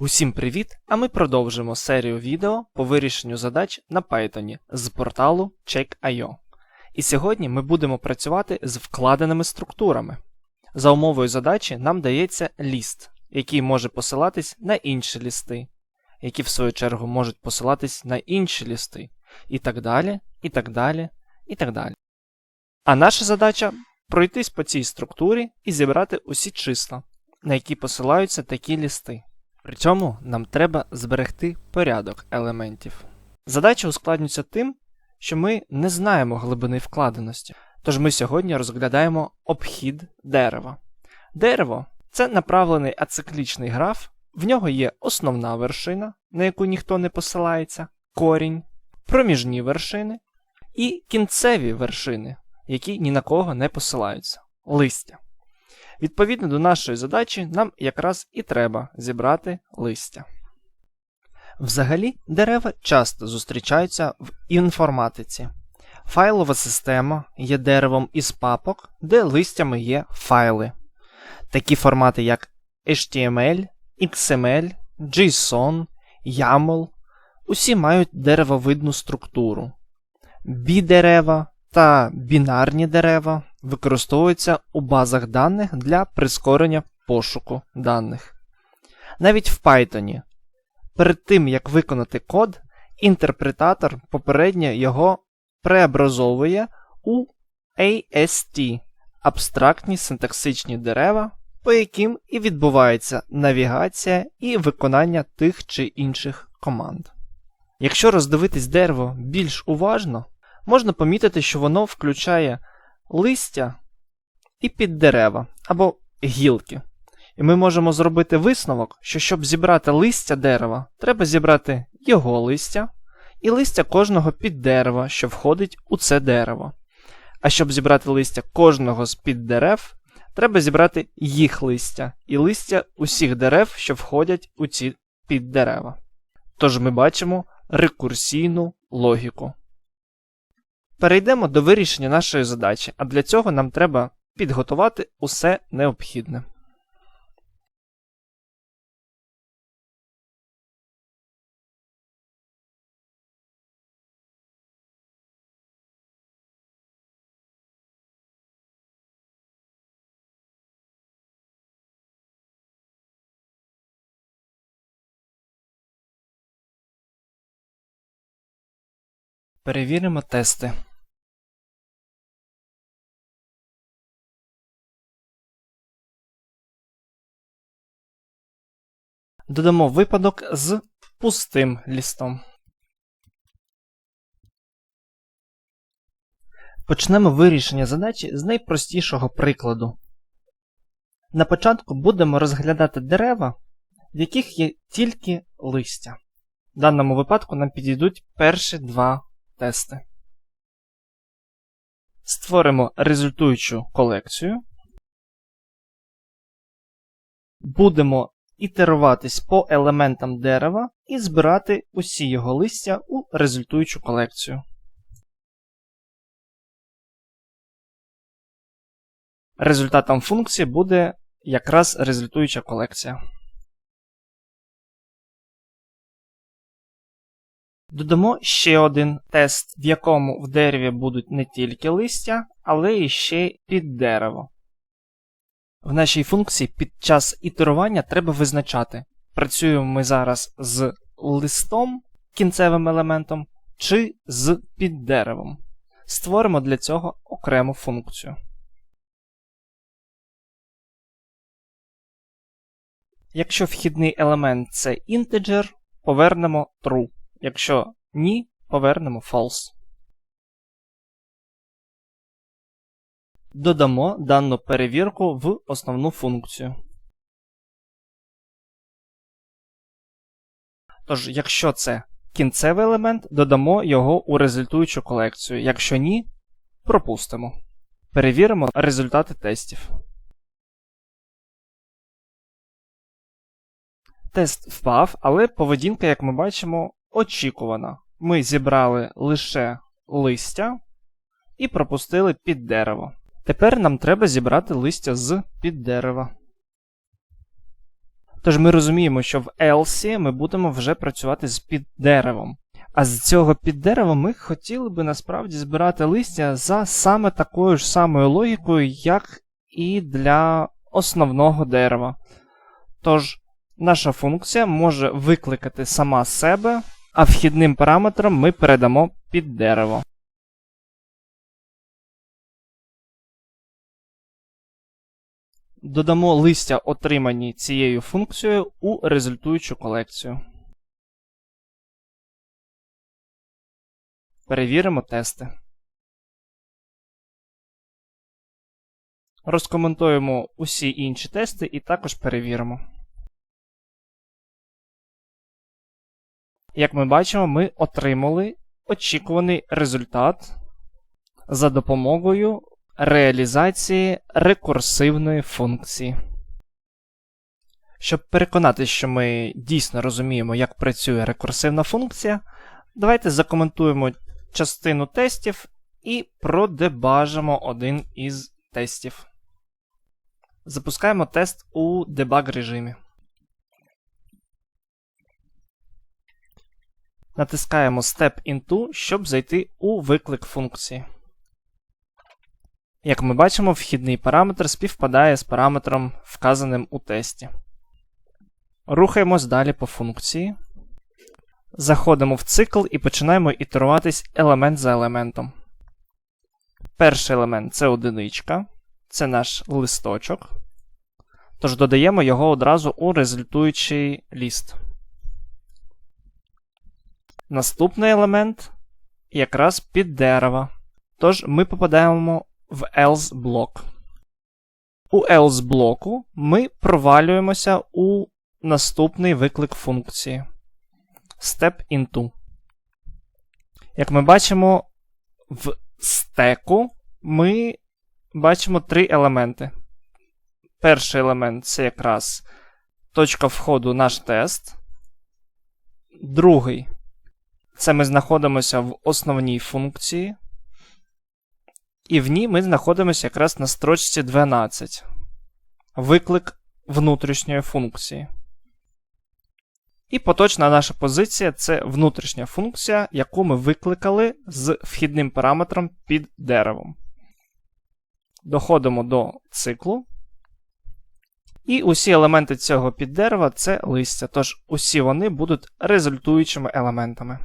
Усім привіт! А ми продовжимо серію відео по вирішенню задач на Python з порталу Check.io. І сьогодні ми будемо працювати з вкладеними структурами. За умовою задачі нам дається ліст, який може посилатись на інші лісти, які в свою чергу можуть посилатись на інші лісти, і так далі, і так далі, і так далі. А наша задача пройтись по цій структурі і зібрати усі числа, на які посилаються такі лісти. При цьому нам треба зберегти порядок елементів. Задача ускладнюється тим, що ми не знаємо глибини вкладеності, тож ми сьогодні розглядаємо обхід дерева. Дерево це направлений ациклічний граф, в нього є основна вершина, на яку ніхто не посилається, корінь, проміжні вершини і кінцеві вершини, які ні на кого не посилаються листя. Відповідно до нашої задачі, нам якраз і треба зібрати листя. Взагалі, дерева часто зустрічаються в інформатиці. Файлова система є деревом із папок, де листями є файли. Такі формати, як HTML, XML, JSON, YAML, усі мають деревовидну структуру. Бі-дерева та бінарні дерева використовуються у базах даних для прискорення пошуку даних. Навіть в Python. Перед тим, як виконати код, інтерпретатор попередньо його преобразовує у AST абстрактні синтаксичні дерева, по яким і відбувається навігація і виконання тих чи інших команд. Якщо роздивитись дерево більш уважно, можна помітити, що воно включає листя і піддерева або гілки. І ми можемо зробити висновок, що щоб зібрати листя дерева, треба зібрати його листя і листя кожного піддерева, що входить у це дерево. А щоб зібрати листя кожного з піддерев, треба зібрати їх листя і листя усіх дерев, що входять у ці піддерева. Тож ми бачимо рекурсійну логіку. Перейдемо до вирішення нашої задачі, а для цього нам треба підготувати усе необхідне. Перевіримо тести. Додамо випадок з пустим лістом. Почнемо вирішення задачі з найпростішого прикладу. На початку будемо розглядати дерева, в яких є тільки листя. В даному випадку нам підійдуть перші два тести. Створимо результуючу колекцію. Будемо ітеруватись по елементам дерева і збирати усі його листя у результуючу колекцію. Результатом функції буде якраз результуюча колекція. Додамо ще один тест, в якому в дереві будуть не тільки листя, але і ще під дерево. В нашій функції під час ітерування треба визначати, працюємо ми зараз з листом, кінцевим елементом, чи з піддеревом. Створимо для цього окрему функцію. Якщо вхідний елемент це інтеджер, повернемо true. Якщо ні, повернемо false. Додамо дану перевірку в основну функцію. Тож, якщо це кінцевий елемент, додамо його у результуючу колекцію. Якщо ні, пропустимо. Перевіримо результати тестів. Тест впав, але поведінка, як ми бачимо, очікувана. Ми зібрали лише листя і пропустили під дерево. Тепер нам треба зібрати листя з під дерева. Тож ми розуміємо, що в else ми будемо вже працювати з під деревом. А з цього під деревом ми хотіли би насправді збирати листя за саме такою ж самою логікою, як і для основного дерева. Тож, наша функція може викликати сама себе, а вхідним параметром ми передамо під дерево. Додамо листя, отримані цією функцією, у результуючу колекцію. Перевіримо тести. Розкоментуємо усі інші тести і також перевіримо. Як ми бачимо, ми отримали очікуваний результат за допомогою реалізації рекурсивної функції. Щоб переконатися, що ми дійсно розуміємо, як працює рекурсивна функція, давайте закоментуємо частину тестів і продебажимо один із тестів. Запускаємо тест у дебаг режимі. Натискаємо Step Into, щоб зайти у виклик функції. Як ми бачимо, вхідний параметр співпадає з параметром, вказаним у тесті. Рухаємось далі по функції. Заходимо в цикл і починаємо ітеруватись елемент за елементом. Перший елемент це одиничка, це наш листочок. Тож додаємо його одразу у результуючий ліст. Наступний елемент якраз під дерево. Тож ми попадаємо в else блок. У else блоку ми провалюємося у наступний виклик функції Step into. Як ми бачимо, в стеку ми бачимо три елементи. Перший елемент це якраз точка входу наш тест. Другий це ми знаходимося в основній функції. І в ній ми знаходимося якраз на строчці 12. Виклик внутрішньої функції. І поточна наша позиція це внутрішня функція, яку ми викликали з вхідним параметром під деревом. Доходимо до циклу. І усі елементи цього піддерева це листя, тож усі вони будуть результуючими елементами.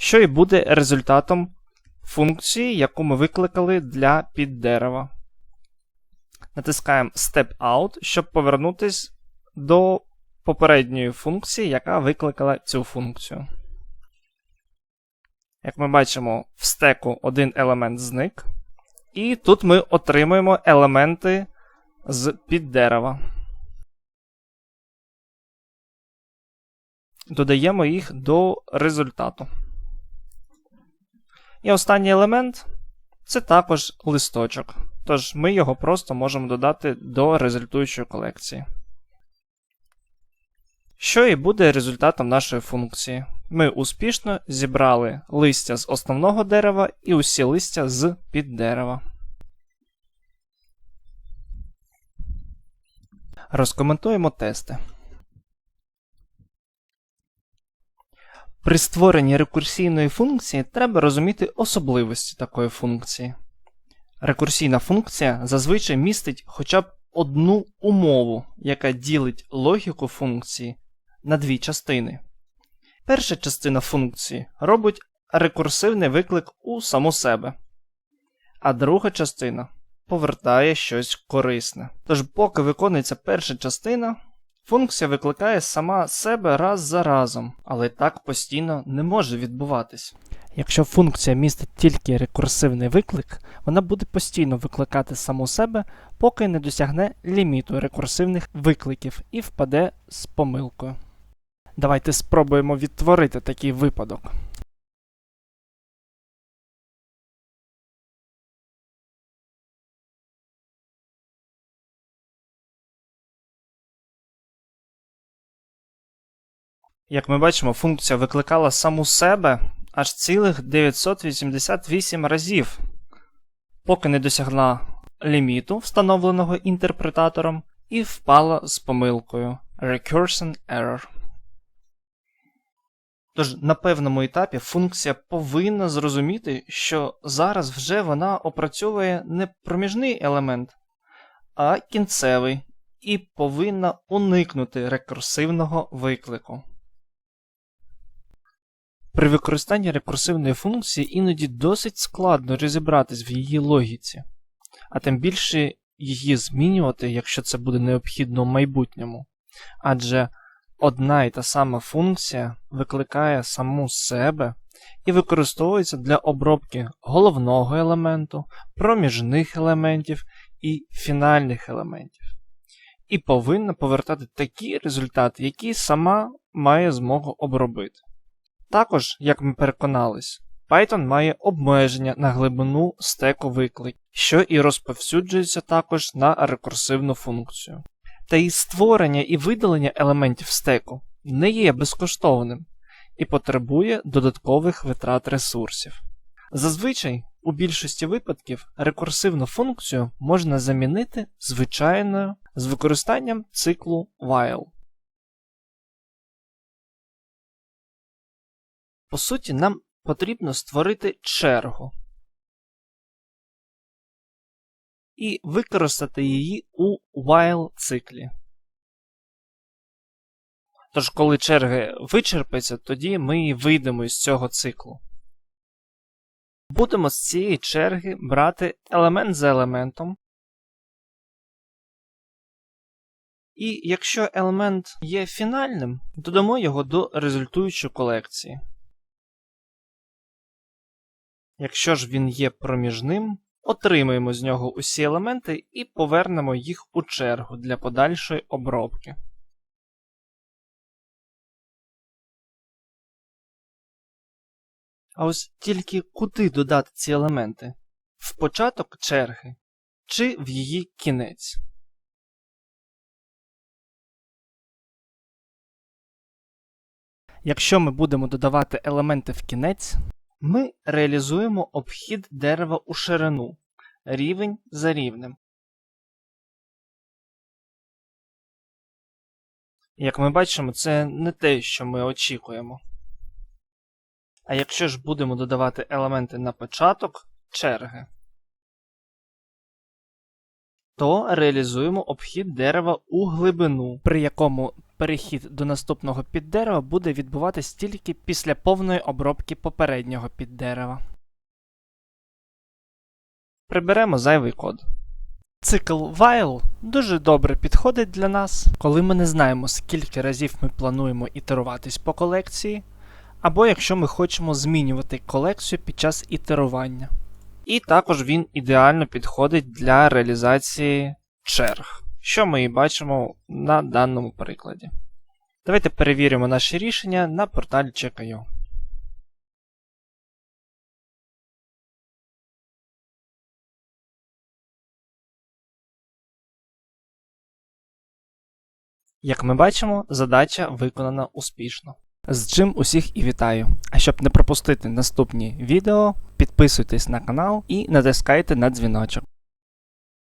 Що і буде результатом функції, яку ми викликали для піддерева. Натискаємо Step Out, щоб повернутися до попередньої функції, яка викликала цю функцію. Як ми бачимо, в стеку один елемент зник. І тут ми отримуємо елементи з під дерева. Додаємо їх до результату. І останній елемент це також листочок. Тож ми його просто можемо додати до результуючої колекції. Що і буде результатом нашої функції. Ми успішно зібрали листя з основного дерева і усі листя з під дерева. Розкоментуємо тести. При створенні рекурсійної функції треба розуміти особливості такої функції. Рекурсійна функція зазвичай містить хоча б одну умову, яка ділить логіку функції на дві частини. Перша частина функції робить рекурсивний виклик у саму себе, а друга частина повертає щось корисне. Тож, поки виконується перша частина, функція викликає сама себе раз за разом, але так постійно не може відбуватись. Якщо функція містить тільки рекурсивний виклик, вона буде постійно викликати саму себе, поки не досягне ліміту рекурсивних викликів і впаде з помилкою. Давайте спробуємо відтворити такий випадок. Як ми бачимо, функція викликала саму себе аж цілих 988 разів, поки не досягла ліміту, встановленого інтерпретатором, і впала з помилкою Recursion Error. Тож на певному етапі функція повинна зрозуміти, що зараз вже вона опрацьовує не проміжний елемент, а кінцевий, і повинна уникнути рекурсивного виклику. При використанні рекурсивної функції іноді досить складно розібратись в її логіці, а тим більше її змінювати, якщо це буде необхідно в майбутньому. Адже одна і та сама функція викликає саму себе і використовується для обробки головного елементу, проміжних елементів і фінальних елементів. І повинна повертати такі результати, які сама має змогу обробити. Також, як ми переконались, Python має обмеження на глибину стеку виклик, що і розповсюджується також на рекурсивну функцію. Та і створення і видалення елементів стеку не є безкоштовним і потребує додаткових витрат ресурсів. Зазвичай, у більшості випадків, рекурсивну функцію можна замінити звичайною з використанням циклу while. По суті, нам потрібно створити чергу і використати її у while циклі. Тож, коли черги вичерпаться, тоді ми вийдемо із цього циклу. Будемо з цієї черги брати елемент за елементом. І якщо елемент є фінальним, додамо його до результуючої колекції. Якщо ж він є проміжним, отримаємо з нього усі елементи і повернемо їх у чергу для подальшої обробки. А ось тільки куди додати ці елементи? В початок черги чи в її кінець? Якщо ми будемо додавати елементи в кінець, ми реалізуємо обхід дерева у ширину, рівень за рівнем. Як ми бачимо, це не те, що ми очікуємо. А якщо ж будемо додавати елементи на початок черги, то реалізуємо обхід дерева у глибину, при якому перехід до наступного піддерева буде відбуватись тільки після повної обробки попереднього піддерева. Приберемо зайвий код. Цикл while дуже добре підходить для нас, коли ми не знаємо, скільки разів ми плануємо ітеруватись по колекції, або якщо ми хочемо змінювати колекцію під час ітерування. І також він ідеально підходить для реалізації черг, що ми і бачимо на даному прикладі. Давайте перевіримо наше рішення на порталі Check.io. Як ми бачимо, задача виконана успішно. З чим усіх і вітаю. А щоб не пропустити наступні відео, підписуйтесь на канал і натискайте на дзвіночок.